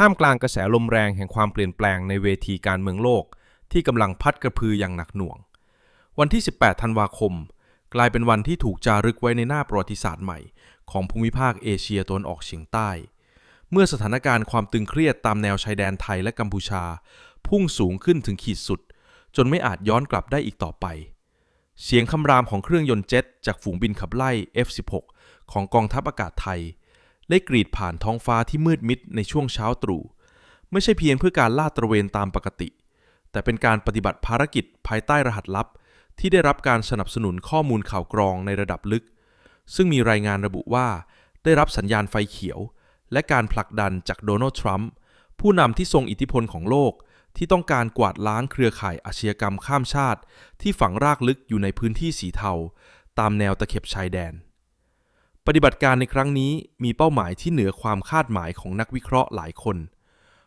ท่ามกลางกระแสลมแรงแห่งความเปลี่ยนแปลงในเวทีการเมืองโลก ที่กำลังพัดกระพืออย่างหนักหน่วง วันที่ 18 ธันวาคม กลายเป็นวันที่ถูกจารึกไว้ในหน้าประวัติศาสตร์ใหม่ ของภูมิภาคเอเชียตะวันออกเฉียงใต้ เมื่อสถานการณ์ความตึงเครียดตามแนวชายแดนไทยและกัมพูชา พุ่งสูงขึ้นถึงขีดสุด จนไม่อาจย้อนกลับได้อีกต่อไป เสียงคำรามของเครื่องยนต์เจ็ตจากฝูงบินขับไล่ F-16 ของกองทัพอากาศไทย ได้กรีดผ่านท้องฟ้าที่มืดมิดในช่วงเช้าตรู่ไม่ใช่เพียงเพื่อการลาดตระเวนตามปกติ แต่เป็นการปฏิบัติภารกิจภายใต้รหัสลับ ที่ได้รับการสนับสนุนข้อมูลข่าวกรองในระดับลึก ซึ่งมีรายงานระบุว่า ได้รับสัญญาณไฟเขียว และการผลักดันจากโดนัลด์ทรัมป์ผู้นำที่ทรงอิทธิพลของโลกที่ต้องการกวาดล้างเครือข่ายอาชญากรรมข้ามชาติ ที่ฝังรากลึกอยู่ในพื้นที่สีเทา ตามแนวตะเข็บชายแดน ปฏิบัติการในครั้งนี้มีเป้าหมายที่เหนือความคาดหมายของนักวิเคราะห์หลายคน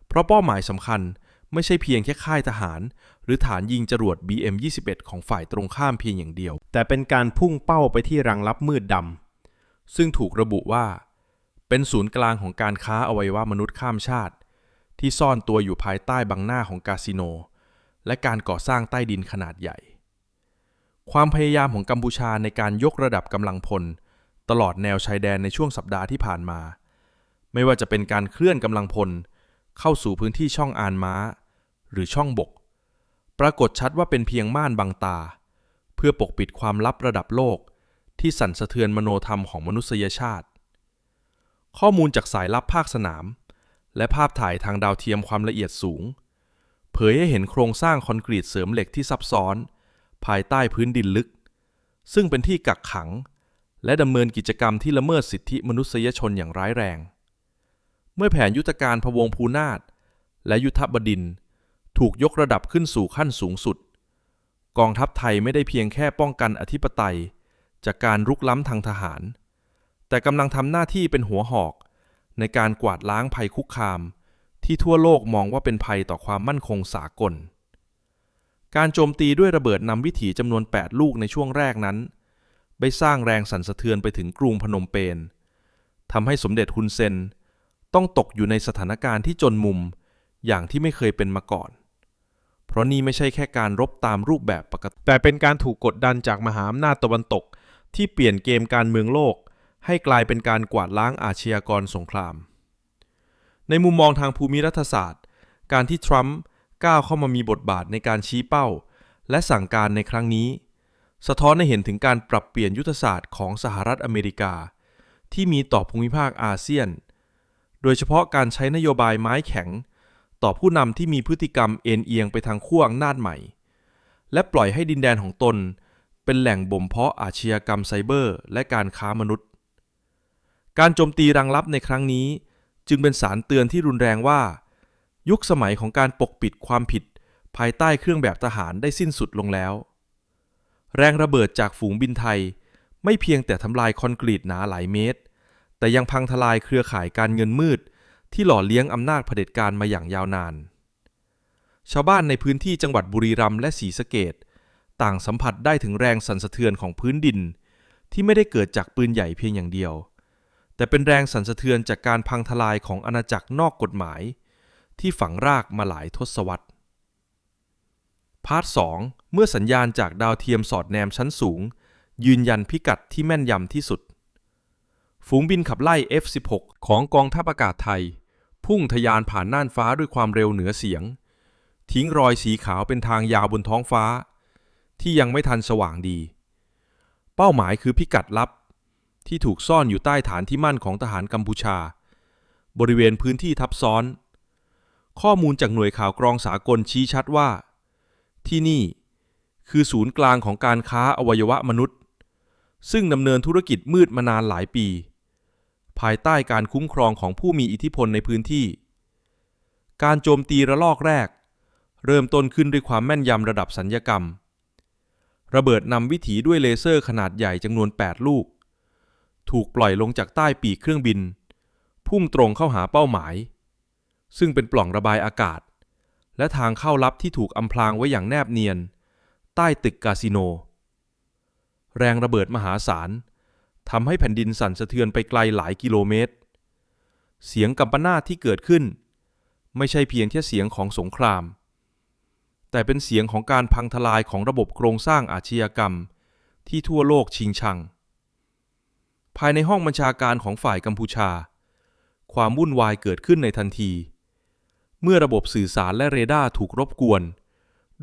เพราะเป้าหมายสำคัญไม่ใช่เพียงแค่ค่ายทหาร หรือฐานยิงจรวด BM-21 ของฝ่ายตรงข้ามเพียงอย่างเดียว แต่เป็นการพุ่งเป้าไปที่รังลับมืดดำซึ่งถูกระบุว่า เป็นศูนย์กลางของการค้าอวัยวะมนุษย์ข้ามชาติ ที่ซ่อนตัวอยู่ภายใต้บังหน้าของคาสิโน และการก่อสร้างใต้ดินขนาดใหญ่ ความพยายามของกัมพูชาในการยกระดับกำลังพล ตลอดแนวชายแดนในช่วงสัปดาห์ที่ผ่านมา ไม่ว่าจะเป็นการเคลื่อนกำลังพล เข้าสู่พื้นที่ช่องอานม้า หรือช่องบก ปรากฏชัดว่าเป็นเพียงม่านบังตา เพื่อปกปิดความลับระดับโลกที่สั่นสะเทือนมโนธรรมของมนุษยชาติ ข้อมูลจากสายลับภาคสนาม และภาพถ่ายทางดาวเทียมความละเอียดสูง เผยให้เห็นโครงสร้างคอนกรีตเสริมเหล็กที่ซับซ้อน ภายใต้พื้นดินลึก ซึ่งเป็นที่กักขัง และดำเนินกิจกรรมที่ละเมิดสิทธิมนุษยชนอย่างร้ายแรง เมื่อแผนยุทธการพวงภูนาถและยุทธบดินทร์ถูกยกระดับขึ้นสู่ขั้นสูงสุด กองทัพไทยไม่ได้เพียงแค่ป้องกันอธิปไตย จากการรุกล้ำทางทหาร แต่กำลังทำหน้าที่เป็นหัวหอก ในการกวาดล้างภัยคุกคาม ที่ทั่วโลกมองว่าเป็นภัยต่อความมั่นคงสากล การโจมตีด้วยระเบิดนำวิถีจำนวน 8 ลูกในช่วงแรกนั้น ไปสร้างแรงสั่นสะเทือนไปถึงกรุงพนมเปญทำให้สมเด็จฮุนเซน ต้องตกอยู่ในสถานการณ์ที่จนมุมอย่างที่ไม่เคยเป็นมาก่อน เพราะนี่ไม่ใช่แค่การรบตามรูปแบบปกติ แต่เป็นการถูกกดดันจากมหาอำนาจตะวันตก ที่เปลี่ยนเกมการเมืองโลก ให้กลายเป็นการกวาดล้างอาชญากรสงคราม ในมุมมองทางภูมิรัฐศาสตร์ การที่ทรัมป์ก้าวเข้ามามีบทบาทในการชี้เป้า และสั่งการในครั้งนี้ สะท้อนให้เห็นถึงการปรับเปลี่ยนยุทธศาสตร์ของสหรัฐอเมริกา ที่มีต่อภูมิภาคอาเซียน โดยเฉพาะการใช้นโยบายไม้แข็ง ต่อผู้นำที่มีพฤติกรรมเอ็นเอียงไปทางขั้วอำนาจใหม่ และปล่อยให้ดินแดนของตน เป็นแหล่งบ่มเพาะอาชญากรรมไซเบอร์ และการค้ามนุษย์ การโจมตีรังลับในครั้งนี้ จึงเป็นสารเตือนที่รุนแรงว่า ยุคสมัยของการปกปิดความผิด ภายใต้เครื่องแบบทหารได้สิ้นสุดลงแล้ว แรงระเบิดจากฝูงบินไทย ไม่เพียงแต่ทำลายคอนกรีตหนาหลายเมตร แต่ยังพังทลายเครือข่ายการเงินมืด ที่หล่อเลี้ยงอำนาจเผด็จการมาอย่างยาวนาน ชาวบ้านในพื้นที่จังหวัดบุรีรัมย์และศรีสะเกดต่างสัมผัสได้ถึงแรงสั่นสะเทือนของพื้นดิน ที่ไม่ได้เกิดจากปืนใหญ่เพียงอย่างเดียว แต่เป็นแรงสั่นสะเทือนจากการพังทลายของอาณาจักรนอกกฎหมาย ที่ฝังรากมาหลายทศวรรษพาร์ท2 เมื่อสัญญาณจากดาวเทียมสอดแนมชั้นสูง ยืนยันพิกัดที่แม่นยำที่สุด ฝูงบินขับไล่ F-16 ของกองทัพอากาศไทย พุ่งทะยานผ่านน่านฟ้าด้วยความเร็วเหนือเสียง ทิ้งรอยสีขาวเป็นทางยาวบนท้องฟ้า ที่ยังไม่ทันสว่างดี เป้าหมายคือพิกัดลับ ที่ถูกซ่อนอยู่ใต้ฐานที่มั่นของทหารกัมพูชา บริเวณพื้นที่ทับซ้อน ข้อมูลจากหน่วยข่าวกรองสากลชี้ชัดว่า ที่นี่ คือศูนย์กลางของการค้าอวัยวะมนุษย์ ซึ่งดำเนินธุรกิจมืดมานานหลายปี ภายใต้การคุ้มครองของผู้มีอิทธิพลในพื้นที่ การโจมตีระลอกแรก เริ่มต้นขึ้นด้วยความแม่นยำระดับสัญญกรรม ระเบิดนำวิถีด้วยเลเซอร์ขนาดใหญ่จำนวน 8 ลูก ถูกปล่อยลงจากใต้ปีกเครื่องบิน พุ่งตรงเข้าหาเป้าหมาย ซึ่งเป็นปล่องระบายอากาศ และทางเข้าลับที่ถูกอำพรางไว้อย่างแนบเนียน ใต้ตึกคาสิโน แรงระเบิดมหาศาลทำให้แผ่นดินสั่นสะเทือนไปไกลหลายกิโลเมตร เสียงกัมปนาตที่เกิดขึ้น ไม่ใช่เพียงแค่เสียงของสงคราม แต่เป็นเสียงของการพังทลายของระบบโครงสร้างอาชญากรรม ที่ทั่วโลกชิงชัง ภายในห้องบัญชาการของฝ่ายกัมพูชา ความวุ่นวายเกิดขึ้นในทันที เมื่อระบบสื่อสารและเรดาร์ถูกรบกวน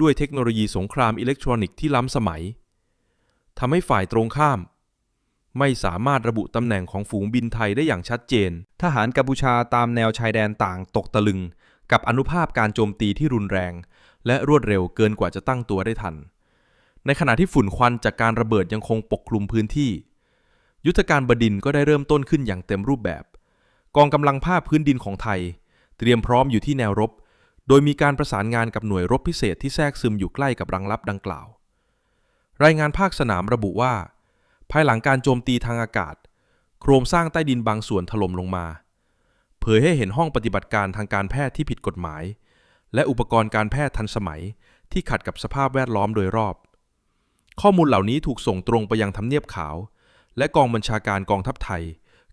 ด้วยเทคโนโลยีสงครามอิเล็กทรอนิกส์ที่ล้ำสมัยทำให้ฝ่ายตรงข้าม ไม่สามารถระบุตำแหน่งของฝูงบินไทยได้อย่างชัดเจน ทหารกัมพูชาตามแนวชายแดนต่างตกตะลึง กับอนุภาพการโจมตีที่รุนแรง และรวดเร็วเกินกว่าจะตั้งตัวได้ทัน ในขณะที่ฝุ่นควันจากการระเบิดยังคงปกคลุมพื้นที่ ยุทธการบดินก็ได้เริ่มต้นขึ้นอย่างเต็มรูปแบบ กองกำลังภาคพื้นดินของไทย เตรียมพร้อมอยู่ที่แนวรบ โดยมีการประสานงานกับหน่วยรบพิเศษที่แทรกซึมอยู่ใกล้กับรังลับดังกล่าว รายงานภาคสนามระบุว่า ภายหลังการโจมตีทางอากาศ โครงสร้างใต้ดินบางส่วนถล่มลงมา เผยให้เห็นห้องปฏิบัติการทางการแพทย์ที่ผิดกฎหมาย และอุปกรณ์การแพทย์ทันสมัยที่ขัดกับสภาพแวดล้อมโดยรอบ ข้อมูลเหล่านี้ถูกส่งตรงไปยังทำเนียบขาว และกองบัญชาการกองทัพไทย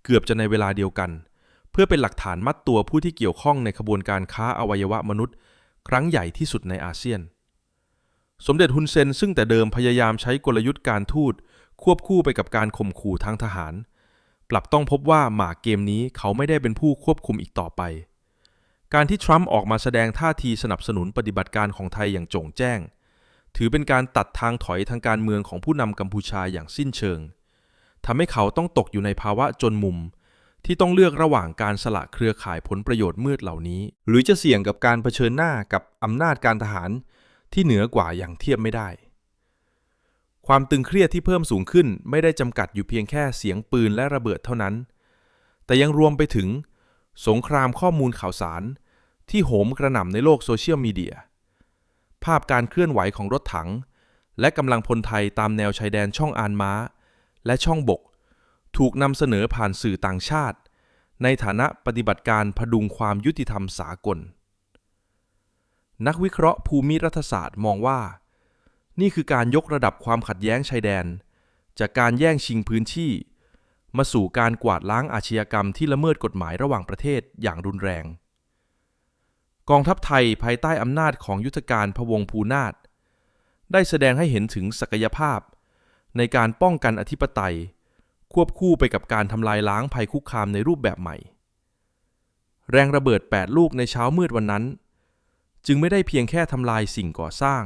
เกือบจะในเวลาเดียวกันเพื่อเป็นหลักฐานมัดตัวผู้ที่เกี่ยวข้องในขบวนการค้าอวัยวะมนุษย์ ครั้งใหญ่ที่สุดในอาเซียน สมเด็จฮุนเซนซึ่งแต่เดิมพยายามใช้กลยุทธ์การทูตควบคู่ไปกับการข่มขู่ทางทหารกลับต้องพบว่าหมากเกมนี้เขาไม่ได้เป็นผู้ควบคุมอีกต่อไป การที่ทรัมป์ออกมาแสดงท่าทีสนับสนุนปฏิบัติการของไทยอย่างโจ่งแจ้ง ถือเป็นการตัดทางถอยทางการเมืองของผู้นำกัมพูชาอย่างสิ้นเชิงทำให้เขาต้องตกอยู่ในภาวะจนมุม ที่ต้องเลือกระหว่างการสละเครือข่ายผลประโยชน์มืดเหล่านี้ หรือจะเสี่ยงกับการเผชิญหน้ากับอำนาจการทหารที่เหนือกว่าอย่างเทียบไม่ได้ ความตึงเครียดที่เพิ่มสูงขึ้นไม่ได้จำกัดอยู่เพียงแค่เสียงปืนและระเบิดเท่านั้น แต่ยังรวมไปถึง สงครามข้อมูลข่าวสาร ที่โหมกระหน่ำในโลกโซเชียลมีเดีย ภาพการเคลื่อนไหวของรถถัง และกำลังพลไทยตามแนวชายแดนช่องอานม้า และช่องบก ถูกนำเสนอผ่านสื่อต่างชาติ ในฐานะปฏิบัติการพดุงความยุติธรรมสากล นักวิเคราะห์ภูมิรัฐศาสตร์มองว่า นี่คือการยกระดับความขัดแย้งชายแดน จากการแย่งชิงพื้นที่ มาสู่การกวาดล้างอาชญากรรมที่ละเมิดกฎหมายระหว่างประเทศอย่างรุนแรง กองทัพไทยภายใต้อำนาจของยุทธการพวงภูนาถได้แสดงให้เห็นถึงศักยภาพ ในการป้องกันอธิปไตย ควบคู่ไปกับการทำลายล้างภัยคุกคามในรูปแบบใหม่ แรงระเบิด 8 ลูกในเช้ามืดวันนั้น จึงไม่ได้เพียงแค่ทำลายสิ่งก่อสร้าง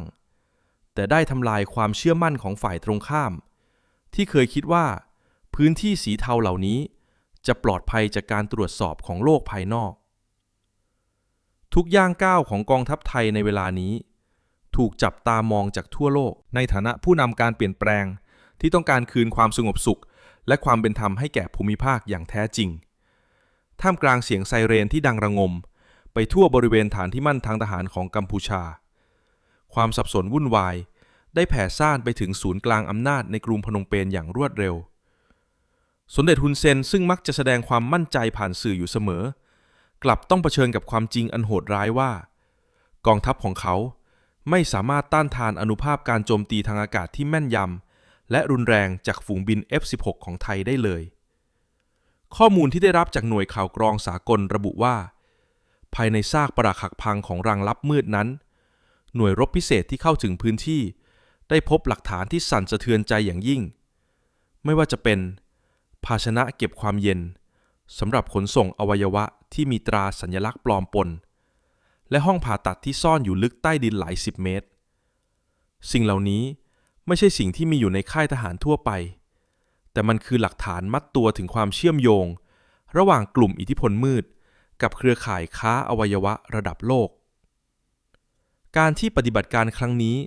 แต่ได้ทำลายความเชื่อมั่นของฝ่ายตรงข้าม ที่เคยคิดว่า พื้นที่สีเทาเหล่านี้จะปลอดภัยจากการตรวจสอบของโลกภายนอก ทุกย่างก้าวของกองทัพไทยในเวลานี้ ถูกจับตามองจากทั่วโลก ในฐานะผู้นำการเปลี่ยนแปลงที่ต้องการคืนความสงบสุข และความเป็นธรรมให้แก่ภูมิภาคอย่างแท้จริง ท่ามกลางเสียงไซเรนที่ดังระงม ไปทั่วบริเวณฐานที่มั่นทางทหารของกัมพูชา ความสับสนวุ่นวาย ได้แผ่ซ่านไปถึงศูนย์กลางอำนาจในกรุงพนมเปญอย่างรวดเร็ว สมเด็จฮุนเซนซึ่งมักจะแสดงความมั่นใจผ่านสื่ออยู่เสมอ กลับต้องเผชิญกับความจริงอันโหดร้ายว่า กองทัพของเขาไม่สามารถต้านทานอนุภาพการโจมตีทางอากาศที่แม่นยำ และรุนแรงจากฝูงบิน F-16 ของไทยได้เลย ข้อมูลที่ได้รับจากหน่วยข่าวกรองสากลระบุว่า ภายในซากปรักหักพังของรังลับมืดนั้น หน่วยรบพิเศษที่เข้าถึงพื้นที่ ได้พบหลักฐานที่สั่นสะเทือนใจอย่างยิ่ง ไม่ว่าจะเป็น ภาชนะเก็บความเย็นสำหรับขนส่งอวัยวะที่มีตราสัญลักษณ์ปลอมปน และห้องผ่าตัดที่ซ่อนอยู่ลึกใต้ดินหลายสิบเมตร สิ่งเหล่านี้ ไม่ใช่สิ่งที่มีอยู่ในค่ายทหารทั่วไป แต่มันคือหลักฐานมัดตัวถึงความเชื่อมโยง ระหว่างกลุ่มอิทธิพลมืด กับเครือข่ายค้าอวัยวะระดับโลก การที่ปฏิบัติการครั้งนี้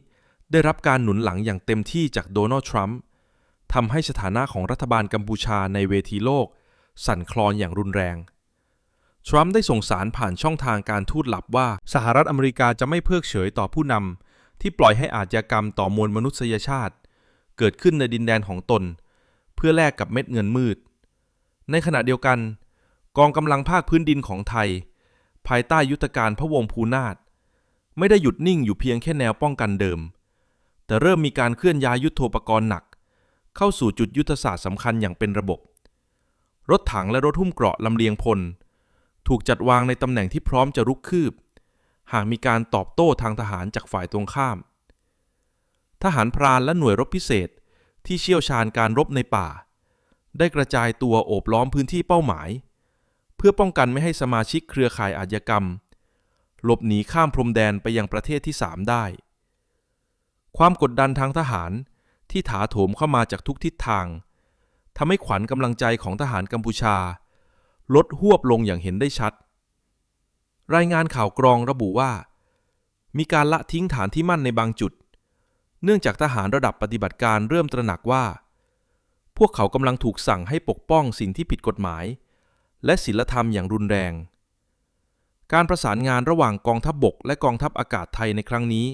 ได้รับการหนุนหลังอย่างเต็มที่จากโดนัลด์ทรัมป์ทำให้สถานะของรัฐบาลกัมพูชาในเวทีโลก สั่นคลอนอย่างรุนแรง ทรัมป์ได้ส่งสารผ่านช่องทางการทูตลับว่า สหรัฐอเมริกาจะไม่เพิกเฉยต่อผู้นำ ที่ปล่อยให้อาชญากรรมต่อมวลมนุษยชาติ เกิดขึ้นในดินแดนของตน เพื่อแลกกับเม็ดเงินมืด ในขณะเดียวกัน กองกำลังภาคพื้นดินของไทย ภายใต้ยุทธการพระวงศ์ภูนาถไม่ได้หยุดนิ่งอยู่เพียงแค่แนวป้องกันเดิม แต่เริ่มมีการเคลื่อนย้ายยุทโธปกรณ์หนัก เข้าสู่จุดยุทธศาสตร์สำคัญอย่างเป็นระบบ รถถังและรถหุ้มเกราะลำเลียงพล ถูกจัดวางในตำแหน่งที่พร้อมจะรุกคืบ หากมีการตอบโต้ทางทหารจากฝ่ายตรงข้าม ทหารพรานและหน่วยรบพิเศษที่เชี่ยวชาญการรบในป่า ได้กระจายตัวโอบล้อมพื้นที่เป้าหมาย เพื่อป้องกันไม่ให้สมาชิกเครือข่ายอาชญากรรม หลบหนีข้ามพรมแดนไปยังประเทศที่สามได้ ความกดดันทางทหารที่ถาโถมเข้ามาจากทุกทิศทางทำให้ขวัญกำลังใจของทหารกัมพูชา ลดหวบลงอย่างเห็นได้ชัด รายงานข่าวกรองระบุว่า มีการละทิ้งฐานที่มั่นในบางจุด เนื่องจากทหารระดับปฏิบัติการเริ่มตระหนักว่า พวกเขากำลังถูกสั่งให้ปกป้องสิ่งที่ผิดกฎหมาย และศีลธรรมอย่างรุนแรง การประสานงานระหว่างกองทัพบบกและกองทัพอากาศไทยในครั้งนี้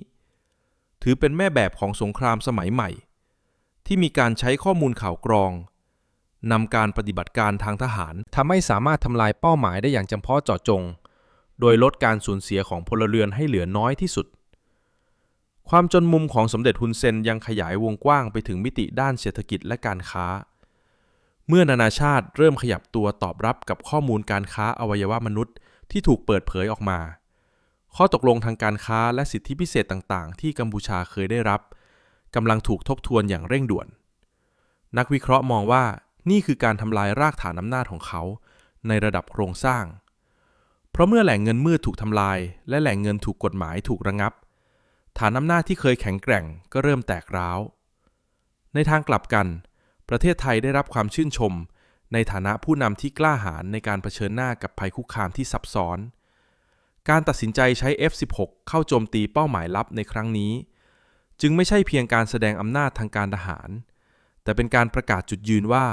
ถือเป็นแม่แบบของสงครามสมัยใหม่ ที่มีการใช้ข้อมูลข่าวกรองนำการปฏิบัติการทางทหารทำให้สามารถทำลายเป้าหมายได้อย่างจำเพาะเจาะจง โดยลดการสูญเสียของพลเรือนให้เหลือน้อยที่สุด ความจนมุมของสมเด็จฮุนเซนยังขยายวงกว้างไปถึงมิติด้านเศรษฐกิจและการค้า เมื่อนานาชาติเริ่มขยับตัวตอบรับกับข้อมูลการค้าอวัยวะมนุษย์ที่ถูกเปิดเผยออกมา ข้อตกลงทางการค้าและสิทธิพิเศษต่างๆ ที่กัมพูชาเคยได้รับกำลังถูกทบทวนอย่างเร่งด่วน นักวิเคราะห์มองว่านี่คือการทำลายรากฐานอำนาจของเขา ในระดับโครงสร้าง เพราะเมื่อแหล่งเงินมืดถูกทำลาย และแหล่งเงินถูกกฎหมายถูกระงับ ฐานอำนาจที่เคยแข็งแกร่งก็เริ่มแตกร้าว ในทางกลับกัน ประเทศไทยได้รับความชื่นชม ในฐานะผู้นำที่กล้าหาญในการเผชิญหน้ากับภัยคุกคามที่ซับซ้อน การตัดสินใจใช้ F16 เข้าโจมตีเป้าหมายลับในครั้งนี้ จึงไม่ใช่เพียงการแสดงอำนาจทางการทหาร แต่เป็นการประกาศจุดยืนว่า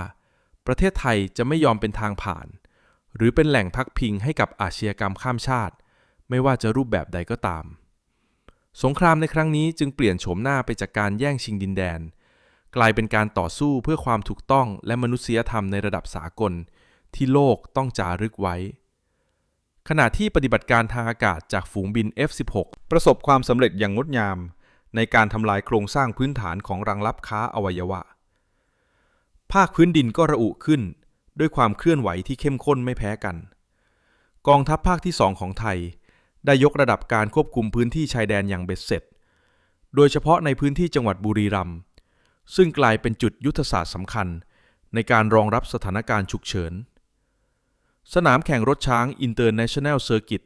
ประเทศไทยจะไม่ยอมเป็นทางผ่าน หรือเป็นแหล่งพักพิงให้กับอาชญากรรมข้ามชาติ ไม่ว่าจะรูปแบบใดก็ตาม สงครามในครั้งนี้จึงเปลี่ยนโฉมหน้าไปจากการแย่งชิงดินแดน กลายเป็นการต่อสู้เพื่อความถูกต้องและมนุษยธรรมในระดับสากล ที่โลกต้องจารึกไว้ ขณะที่ปฏิบัติการทางอากาศจากฝูงบิน F16 ประสบความสำเร็จอย่างงดงาม ในการทำลายโครงสร้างพื้นฐานของรังลับค้าอวัยวะ ภาคพื้นดินก็ระอุขึ้น ด้วยความเคลื่อนไหวที่เข้มข้นไม่แพ้กัน กองทัพภาคที่สองของไทย ได้ยกระดับการควบคุมพื้นที่ชายแดนอย่างเบ็ดเสร็จ โดยเฉพาะในพื้นที่จังหวัดบุรีรัมย์ซึ่งกลายเป็นจุดยุทธศาสตร์สำคัญ ในการรองรับสถานการณ์ฉุกเฉิน สนามแข่งรถช้าง International Circuit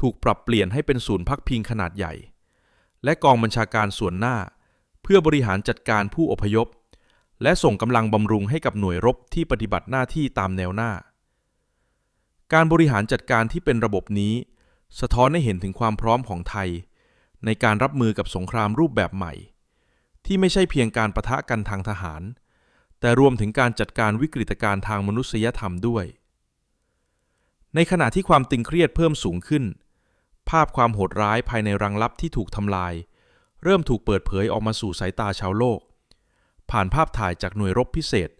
ถูกปรับเปลี่ยนให้เป็นศูนย์พักพิงขนาดใหญ่ และกองบัญชาการส่วนหน้า เพื่อบริหารจัดการผู้อพยพ และส่งกำลังบำรุงให้กับหน่วยรบที่ปฏิบัติหน้าที่ตามแนวหน้า การบริหารจัดการที่เป็นระบบนี้ สะท้อนให้เห็นถึงความพร้อมของไทย ในการรับมือกับสงครามรูปแบบใหม่ ที่ไม่ใช่เพียงการประทะกันทางทหาร แต่รวมถึงการจัดการวิกฤตการณ์ทางมนุษยธรรมด้วย ในขณะที่ความตึงเครียดเพิ่มสูงขึ้น ภาพความโหดร้ายภายในรังลับที่ถูกทำลาย เริ่มถูกเปิดเผยออกมาสู่สายตาชาวโลก ผ่านภาพถ่ายจากหน่วยรบพิเศษ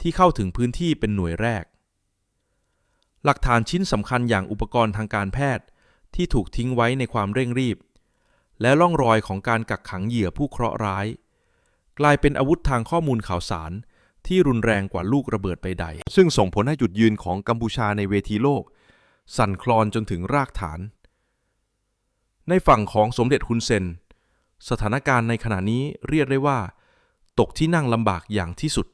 ที่เข้าถึงพื้นที่เป็นหน่วยแรก หลักฐานชิ้นสำคัญอย่างอุปกรณ์ทางการแพทย์ที่ถูกทิ้งไว้ในความเร่งรีบ และล่องรอยของการกักขังเหยื่อผู้เคราะห์ร้าย กลายเป็นอาวุธทางข้อมูลข่าวสารที่รุนแรงกว่าลูกระเบิดไปใดซึ่งส่งผลให้จุดยืนของกัมพูชาในเวทีโลก สั่นคลอนจนถึงรากฐาน ในฝั่งของสมเด็จฮุนเซน สถานการณ์ในขณะนี้เรียกได้ว่า ตกที่นั่งลำบากอย่างที่สุด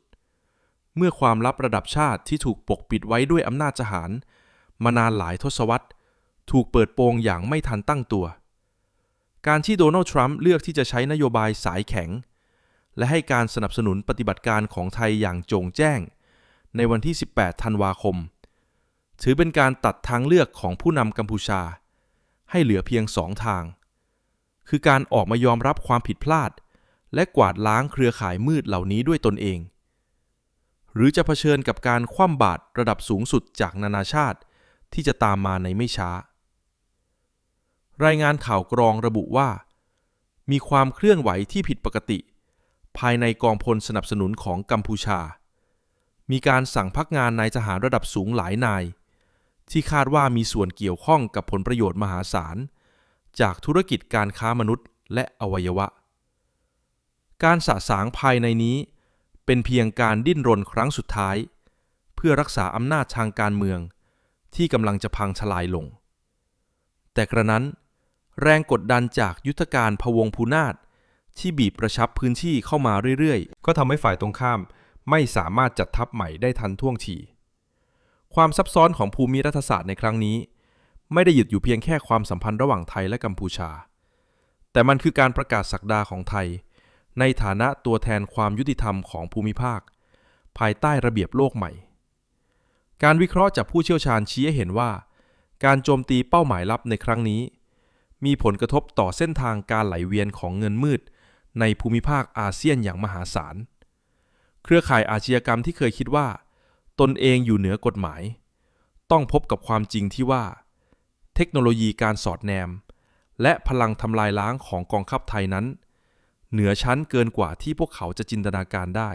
เมื่อความลับระดับชาติที่ถูกปกปิดไว้ด้วยอำนาจทหาร มานานหลายทศวรรษ ถูกเปิดโปงอย่างไม่ทันตั้งตัว การที่โดนัลด์ทรัมป์เลือกที่จะใช้นโยบายสายแข็ง และให้การสนับสนุนปฏิบัติการของไทยอย่างโจงแจ้ง ในวันที่ 18 ธันวาคม ถือเป็นการตัดทางเลือกของผู้นำกัมพูชา ให้เหลือเพียงสองทาง คือการออกมายอมรับความผิดพลาด และกวาดล้างเครือข่ายมืดเหล่านี้ด้วยตนเอง หรือจะเผชิญกับการคว่ำบาตรระดับสูงสุดจากนานาชาติที่จะตามมาในไม่ช้า รายงานข่าวกรองระบุว่า มีความเคลื่อนไหวที่ผิดปกติ ภายในกองพลสนับสนุนของกัมพูชา มีการสั่งพักงานนายทหารระดับสูงหลายนาย ที่คาดว่ามีส่วนเกี่ยวข้องกับผลประโยชน์มหาศาล จากธุรกิจการค้ามนุษย์และอวัยวะ การสะสางภายในนี้ เป็นเพียงการดิ้นรนครั้งสุดท้าย เพื่อรักษาอำนาจทางการเมือง ที่กำลังจะพังทลายลง แต่กระนั้น แรงกดดันจากยุทธการพะวงพูนาตที่บีบประชับพื้นที่เข้ามาเรื่อยๆ ก็ทำให้ฝ่ายตรงข้ามไม่สามารถจัดทัพใหม่ได้ทันท่วงที ความซับซ้อนของภูมิรัฐศาสตร์ในครั้งนี้ ไม่ได้หยุดอยู่เพียงแค่ความสัมพันธ์ระหว่างไทยและกัมพูชา แต่มันคือการประกาศสักดาของไทย ในฐานะตัวแทนความยุติธรรมของภูมิภาค ภายใต้ระเบียบโลกใหม่ การวิเคราะห์จากผู้เชี่ยวชาญชี้ให้เห็นว่า การโจมตีเป้าหมายลับในครั้งนี้ มีผลกระทบต่อเส้นทางการไหลเวียนของเงินมืด ในภูมิภาคอาเซียนอย่างมหาศาล เครือข่ายอาชญากรรมที่เคยคิดว่า ตนเองอยู่เหนือกฎหมาย ต้องพบกับความจริงที่ว่า เทคโนโลยีการสอดแนม และพลังทำลายล้างของกองทัพไทยนั้น เหนือชั้นเกินกว่าที่พวกเขาจะจินตนาการได้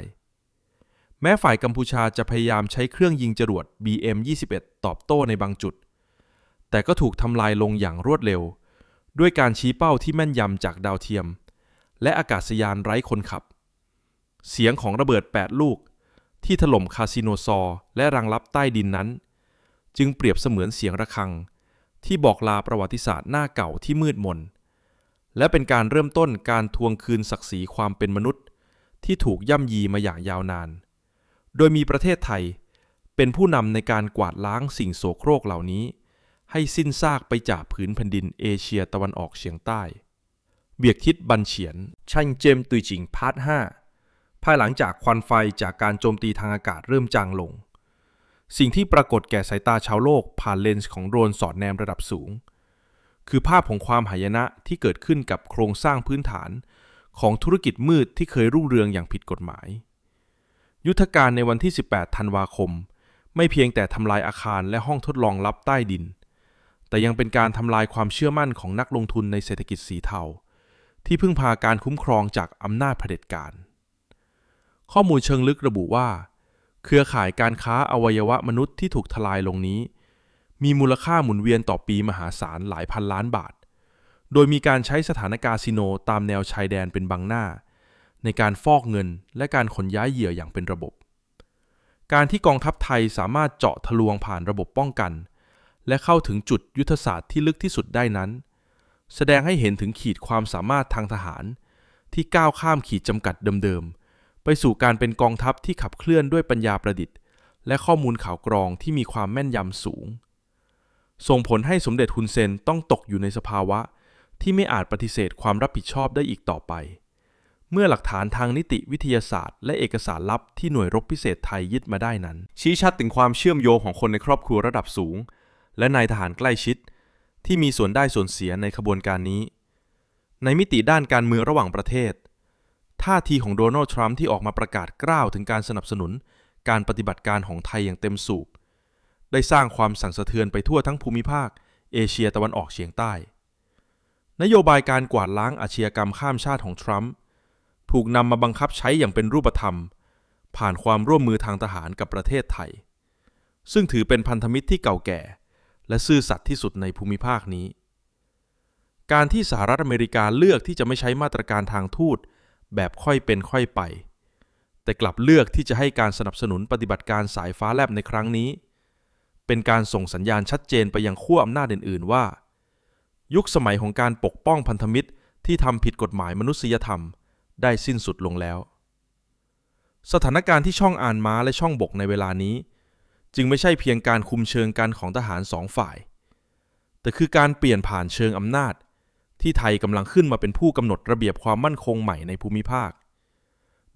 แม้ฝ่ายกัมพูชาจะพยายามใช้เครื่องยิงจรวด BM-21 ตอบโต้ในบางจุด แต่ก็ถูกทำลายลงอย่างรวดเร็ว ด้วยการชี้เป้าที่แม่นยำจากดาวเทียม และอากาศยานไร้คนขับ เสียงของระเบิด 8 ลูก ที่ถล่มคาสิโนซอร์และรังลับใต้ดินนั้น จึงเปรียบเสมือนเสียงระฆัง ที่บอกลาประวัติศาสตร์หน้าเก่าที่มืดมน และเป็นการเริ่มต้นการทวงคืนศักดิ์ศรีความเป็นมนุษย์ ที่ถูกย่ำยีมาอย่างยาวนาน โดยมีประเทศไทยเป็นผู้นำในการกวาดล้างสิ่งโสโครกเหล่านี้ ให้สิ้นซากไปจากผืนแผ่นดินเอเชียตะวันออกเฉียงใต้ เบียกคิดบันเฉียน ชันเจมตุยจิงพาร์ท5ภายหลังจากควันไฟจากการโจมตีทางอากาศเริ่มจางลง สิ่งที่ปรากฏแก่สายตาชาวโลกผ่านเลนส์ของโดรนสอดแนมระดับสูง คือภาพของความหายนะที่เกิดขึ้นกับโครงสร้างพื้นฐาน ของธุรกิจมืดที่เคยรุ่งเรืองอย่างผิดกฎหมาย ยุทธการในวันที่ 18 ธันวาคม ไม่เพียงแต่ทำลายอาคารและห้องทดลองลับใต้ดิน แต่ยังเป็นการทำลายความเชื่อมั่นของนักลงทุนในเศรษฐกิจสีเทา ที่พึ่งพาการคุ้มครองจากอำนาจเผด็จการ ข้อมูลเชิงลึกระบุว่า เครือข่ายการค้าอวัยวะมนุษย์ที่ถูกทลายลงนี้ มีมูลค่าหมุนเวียนต่อปีมหาศาลหลายพันล้านบาท โดยมีการใช้สถานคาสิโนตามแนวชายแดนเป็นบังหน้า ในการฟอกเงินและการขนย้ายเหยื่ออย่างเป็นระบบ การที่กองทัพไทยสามารถเจาะทะลวงผ่านระบบป้องกัน และเข้าถึงจุดยุทธศาสตร์ที่ลึกที่สุดได้นั้น แสดงให้เห็นถึงขีดความสามารถทางทหาร ที่ก้าวข้ามขีดจำกัดเดิมๆไปสู่การเป็นกองทัพที่ขับเคลื่อนด้วยปัญญาประดิษฐ์ และข้อมูลข่าวกรองที่มีความแม่นยำสูง ส่งผลให้สมเด็จฮุนเซนต้องตกอยู่ในสภาวะ ที่ไม่อาจปฏิเสธความรับผิดชอบได้อีกต่อไป เมื่อหลักฐานทางนิติวิทยาศาสตร์ และเอกสารลับที่หน่วยรบพิเศษไทยยึดมาได้นั้น ชี้ชัดถึงความเชื่อมโยงของคนในครอบครัวระดับสูง และนายทหารใกล้ชิด ที่มีส่วนได้ส่วนเสียในขบวนการนี้ ในมิติด้านการเมืองระหว่างประเทศท่าทีของโดนัลด์ทรัมป์ที่ออกมาประกาศกล้าวถึงการสนับสนุน การปฏิบัติการของไทยอย่างเต็มสูบ ได้สร้างความสั่นสะเทือนไปทั่วทั้งภูมิภาค เอเชียตะวันออกเฉียงใต้ นโยบายการกวาดล้างอาชญากรรมข้ามชาติของทรัมป์ถูกนำมาบังคับใช้อย่างเป็นรูปธรรม ผ่านความร่วมมือทางทหารกับประเทศไทย ซึ่งถือเป็นพันธมิตรที่เก่าแก่ และซื่อสัตย์ที่สุดในภูมิภาคนี้ การที่สหรัฐอเมริกาเลือกที่จะไม่ใช้มาตรการทางทูตแบบค่อยเป็นค่อยไป แต่กลับเลือกที่จะให้การสนับสนุนปฏิบัติการสายฟ้าแลบในครั้งนี้ เป็นการส่งสัญญาณชัดเจนไปยังขั้วอำนาจอื่น ๆ ว่า ยุคสมัยของการปกป้องพันธมิตรที่ทำผิดกฎหมายมนุษยธรรม ได้สิ้นสุดลงแล้ว สถานการณ์ที่ช่องอ่านม้าและช่องบกในเวลานี้ จึงไม่ใช่เพียงการคุมเชิงกันของทหารสองฝ่าย แต่คือการเปลี่ยนผ่านเชิงอำนาจ ที่ไทยกำลังขึ้นมาเป็นผู้กำหนดระเบียบความมั่นคงใหม่ในภูมิภาค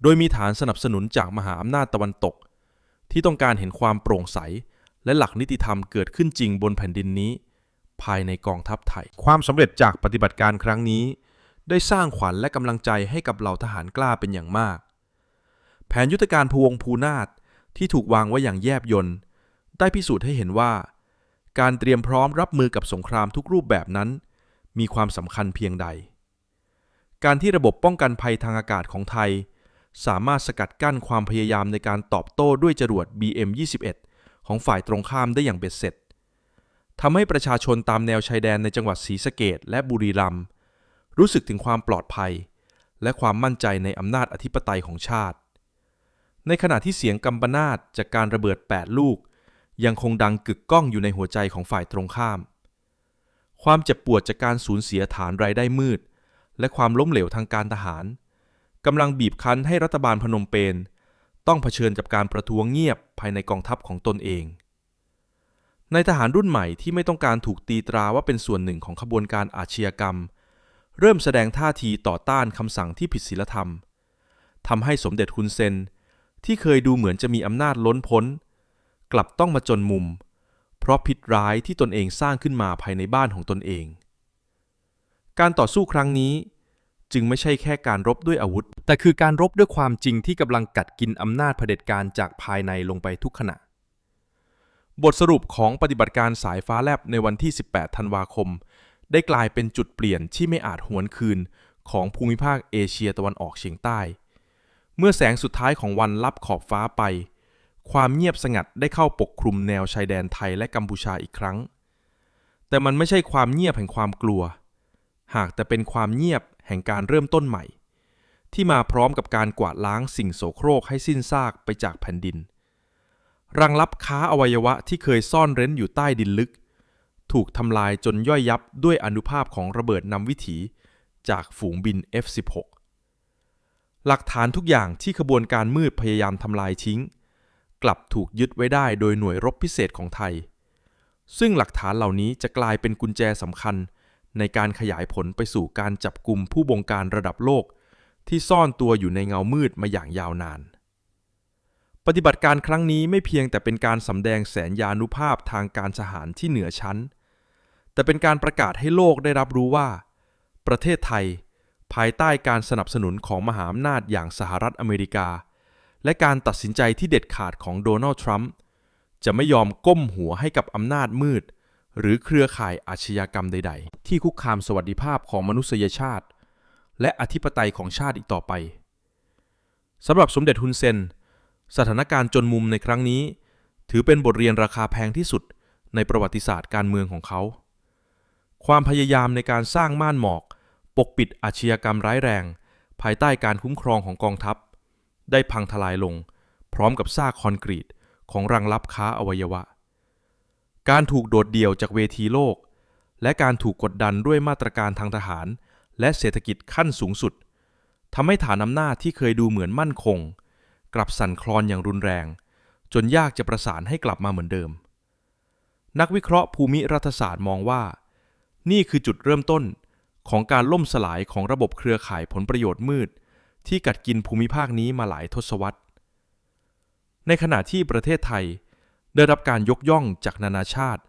โดยมีฐานสนับสนุนจากมหาอำนาจตะวันตก ที่ต้องการเห็นความโปร่งใส และหลักนิติธรรมเกิดขึ้นจริงบนแผ่นดินนี้ ภายในกองทัพไทย ความสำเร็จจากปฏิบัติการครั้งนี้ ได้สร้างขวัญและกำลังใจให้กับเหล่าทหารกล้าเป็นอย่างมาก แผนยุทธการพวงภูนาถที่ถูกวางไว้อย่างแยบยลได้พิสูจน์ให้เห็นว่า การเตรียมพร้อมรับมือกับสงครามทุกรูปแบบนั้น มีความสำคัญเพียงใด การที่ระบบป้องกันภัยทางอากาศของไทย สามารถสกัดกั้นความพยายามในการตอบโต้ด้วยจรวด BM-21 ของฝ่ายตรงข้ามได้อย่างเบ็ดเสร็จทำให้ประชาชนตามแนวชายแดนในจังหวัดศรีสะเกดและบุรีรัมย์รู้สึกถึงความปลอดภัย และความมั่นใจในอำนาจอธิปไตยของชาติ ในขณะที่เสียงกำปนาตจากการระเบิด 8 ลูก ยังคงดังกึกก้องอยู่ในหัวใจของฝ่ายตรงข้าม ความเจ็บปวดจากการสูญเสียฐานรายได้มืด และความล้มเหลวทางการทหารกำลังบีบคั้นให้รัฐบาลพนมเปญ ต้องเผชิญกับการประท้วงเงียบภายในกองทัพของตนเอง ในทหารรุ่นใหม่ที่ไม่ต้องการถูกตีตราว่าเป็นส่วนหนึ่งของขบวนการอาชญากรรม เริ่มแสดงท่าทีต่อต้านคำสั่งที่ผิดศีลธรรมทำให้สมเด็จฮุนเซน ที่เคยดูเหมือนจะมีอำนาจล้นพ้น กลับต้องมาจนมุม เพราะพิษร้ายที่ตนเองสร้างขึ้นมาภายในบ้านของตนเอง การต่อสู้ครั้งนี้ จึงไม่ใช่แค่การรบด้วยอาวุธ แต่คือการรบด้วยความจริงที่กำลังกัดกินอำนาจเผด็จการจากภายในลงไปทุกขณะ บทสรุปของปฏิบัติการสายฟ้าแลบในวันที่ 18 ธันวาคม ได้กลายเป็นจุดเปลี่ยนที่ไม่อาจหวนคืนของภูมิภาคเอเชียตะวันออกเฉียงใต้ เมื่อแสงสุดท้ายของวันลับขอบฟ้าไป ความเงียบสงัดได้เข้าปกคลุมแนวชายแดนไทยและกัมพูชาอีกครั้ง แต่มันไม่ใช่ความเงียบแห่งความกลัว หากแต่เป็นความเงียบ แห่งการเริ่มต้นใหม่ ที่มาพร้อมกับการกวาดล้างสิ่งโสโครกให้สิ้นซากไปจากแผ่นดิน รังลับค้าอวัยวะที่เคยซ่อนเร้นอยู่ใต้ดินลึก ถูกทำลายจนย่อยยับด้วยอนุภาพของระเบิดนำวิถีจากฝูงบิน F-16 หลักฐานทุกอย่างที่ขบวนการมืดพยายามทำลายทิ้ง กลับถูกยึดไว้ได้โดยหน่วยรบพิเศษของไทย ซึ่งหลักฐานเหล่านี้จะกลายเป็นกุญแจสำคัญ ในการขยายผลไปสู่การจับกลุ่มผู้บงการระดับโลก ที่ซ่อนตัวอยู่ในเงามืดมาอย่างยาวนาน ปฏิบัติการครั้งนี้ไม่เพียงแต่เป็นการสำแดงแสนยานุภาพทางการทหารที่เหนือชั้น แต่เป็นการประกาศให้โลกได้รับรู้ว่า ประเทศไทย ภายใต้การสนับสนุนของมหาอำนาจอย่างสหรัฐอเมริกา และการตัดสินใจที่เด็ดขาดของโดนัลด์ทรัมป์จะไม่ยอมก้มหัวให้กับอำนาจมืด หรือเครือข่ายอาชญากรรมใด ๆ ที่คุกคามสวัสดิภาพของมนุษยชาติ และอธิปไตยของชาติอีกต่อไปสำหรับสมเด็จฮุนเซน สถานการณ์จนมุมในครั้งนี้ ถือเป็นบทเรียนราคาแพงที่สุดในประวัติศาสตร์การเมืองของเขา ความพยายามในการสร้างม่านหมอก ปกปิดอาชญากรรมร้ายแรง ภายใต้การคุ้มครองของกองทัพ ได้พังทลายลง พร้อมกับซากคอนกรีตของรังลับค้าอวัยวะ การถูกโดดเดี่ยวจากเวทีโลก และการถูกกดดันด้วยมาตรการทางทหาร และเศรษฐกิจขั้นสูงสุดทำให้ฐานอำนาจที่เคยดูเหมือนมั่นคง กลับสั่นคลอนอย่างรุนแรง จนยากจะประสานให้กลับมาเหมือนเดิม นักวิเคราะห์ภูมิรัฐศาสตร์มองว่า นี่คือจุดเริ่มต้นของการล่มสลายของระบบเครือข่ายผลประโยชน์มืด ที่กัดกินภูมิภาคนี้มาหลายทศวรรษ ในขณะที่ประเทศไทย ได้รับการยกย่องจากนานาชาติ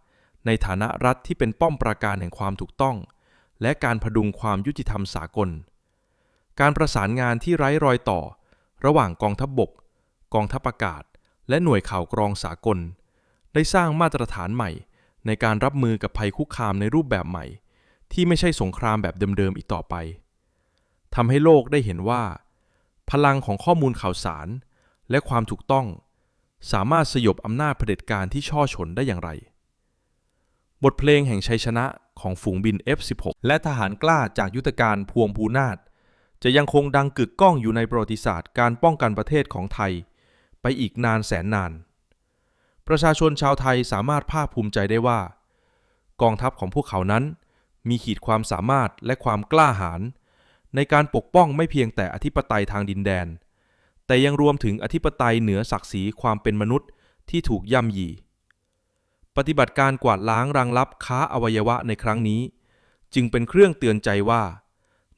ในฐานะรัฐที่เป็นป้อมปราการแห่งความถูกต้อง และการพดุงความยุติธรรมสากล การประสานงานที่ไร้รอยต่อ ระหว่างกองทัพบบก กองทัพอากาศ และหน่วยข่าวกรองสากล ได้สร้างมาตรฐานใหม่ ในการรับมือกับภัยคุกคามในรูปแบบใหม่ ที่ไม่ใช่สงครามแบบเดิมๆอีกต่อไปทำให้โลกได้เห็นว่า พลังของข้อมูลข่าวสาร และความถูกต้อง สามารถสยบอำนาจเผด็จการที่ช่อชนได้อย่างไร บทเพลงแห่งชัยชนะของฝูงบิน F-16 และทหารกล้าจากยุทธการพวงภูนาถจะยังคงดังกึกก้องอยู่ในประวัติศาสตร์การป้องกันประเทศของไทย ไปอีกนานแสนนาน ประชาชนชาวไทยสามารถภาคภูมิใจได้ว่า กองทัพของพวกเขานั้น มีขีดความสามารถและความกล้าหาญในการปกป้องไม่เพียงแต่อธิปไตยทางดินแดน แต่ยังรวมถึงอธิปไตยเหนือศักดิ์ศรีความเป็นมนุษย์ที่ถูกย่ำยีปฏิบัติการกวาดล้างรังลับค้าอวัยวะในครั้งนี้ จึงเป็นเครื่องเตือนใจว่า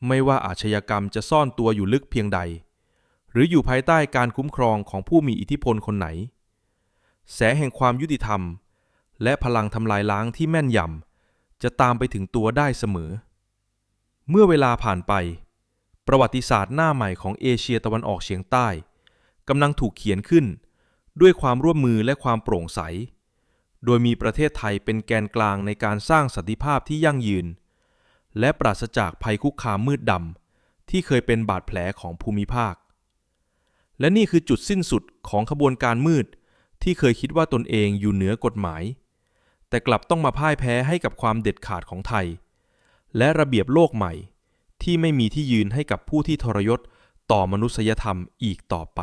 ไม่ว่าอาชญากรรมจะซ่อนตัวอยู่ลึกเพียงใด หรืออยู่ภายใต้การคุ้มครองของผู้มีอิทธิพลคนไหน แสแห่งความยุติธรรม และพลังทำลายล้างที่แม่นยำจะตามไปถึงตัวได้เสมอ เมื่อเวลาผ่านไป ประวัติศาสตร์หน้าใหม่ของเอเชียตะวันออกเฉียงใต้กำลังถูกเขียนขึ้น ด้วยความร่วมมือและความโปร่งใส โดยมีประเทศไทยเป็นแกนกลางในการสร้างสันติภาพที่ยั่งยืน และปราศจากภัยคุกคามมืดดำที่เคยเป็นบาดแผลของภูมิภาค และนี่คือจุดสิ้นสุดของขบวนการมืดที่เคยคิดว่าตนเองอยู่เหนือกฎหมาย แต่กลับต้องมาพ่ายแพ้ให้กับความเด็ดขาดของไทย และระเบียบโลกใหม่ ที่ไม่มีที่ยืนให้กับผู้ที่ทรยศต่อมนุษยธรรมอีกต่อไป